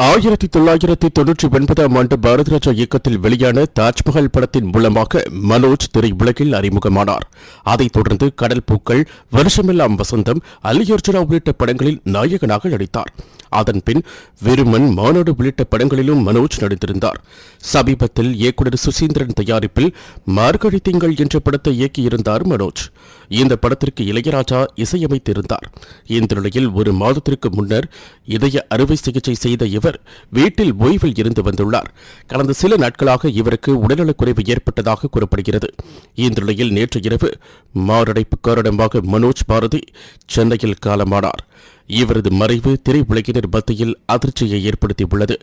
ஆயிரத்தி தொள்ளாயிரத்தி தொன்னூற்றி ஒன்பதாம் ஆண்டு பாரதிராஜா இயக்கத்தில் வெளியான தாஜ்மஹால் படத்தின் மூலமாக மனோஜ் திரையுலகில் அறிமுகமானார். அதைத் தொடர்ந்து கடல் பூக்கள் வருஷமெல்லாம் வசந்தம் அல்லியர்ஜுனா உள்ளிட்ட படங்களில் நாயகனாக நடித்தார். அதன் பின் விருமன் மாநாடு உள்ளிட்ட படங்களிலும் மனோஜ் நடித்திருந்தார். சமீபத்தில் இயக்குநர் சுசீந்திரன் தயாரிப்பில் மார்கழி திங்கள் என்ற படத்தை இயக்கியிருந்தார் மனோஜ். இந்த படத்திற்கு இளையராஜா இசையமைத்திருந்தார். இந்த நிலையில் ஒரு மாதத்திற்கு முன்னர் இதய அறுவை சிகிச்சை செய்த இவர் வீட்டில் ஓய்வில் இருந்து வந்துள்ளார். கடந்த சில நாட்களாக இவருக்கு உடல்நலக்குறைவு ஏற்பட்டதாக கூறப்படுகிறது. இந்த நிலையில் நேற்று இரவு மாரடைப்பு காரணமாக மனோஜ் பாரதி சென்னையில் காலமானார். இவரது மறைவு திரையுலகினர் மத்தியில் அதிர்ச்சியை ஏற்படுத்தியுள்ளது.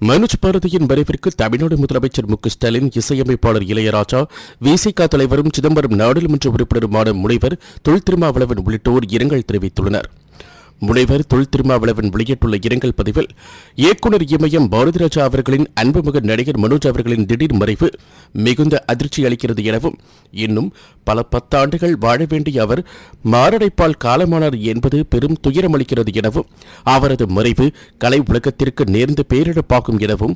மனோஜ் பாரதியின் மறைவிற்கு தமிழ்நாடு முதலமைச்சர் மு. ஸ்டாலின் இசையமைப்பாளர் இளையராஜா விசிக தலைவரும் சிதம்பரம் நாடாளுமன்ற உறுப்பினருமான முனைவர் தொல் திருமாவளவன் உள்ளிட்டோர் இரங்கல் தெரிவித்துள்ளனர். முனைவர் தொல் திருமாவளவன் வெளியிட்டுள்ள இரங்கல் பதிவில் இயக்குநர் இமயம் பாரதிராஜா அவர்களின் அன்புமிகு நடிகர் மனோஜ் அவர்களின் திடீர் மறைவு மிகுந்த அதிர்ச்சி அளிக்கிறது எனவும் இன்னும் பல பத்தாண்டுகள் வாழ வேண்டிய அவர் மாரடைப்பால் காலமானார் என்பது பெரும் துயரம் அளிக்கிறது எனவும் அவரது மறைவு கலை உலகத்திற்கு நேர்ந்து பேரிழப்பாகும் எனவும்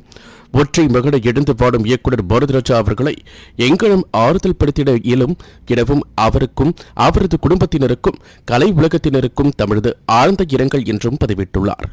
ஒற்றை மகனை எழுந்து வாடும் இயக்குநர் பாரதிராஜா அவர்களை எங்களும் ஆறுதல் படுத்திட இயலும் எனவும் அவருக்கும் அவரது குடும்பத்தினருக்கும் கலை உலகத்தினருக்கும் தமது ஆழ்ந்த இரங்கல் என்றும் பதிவிட்டுள்ளார்.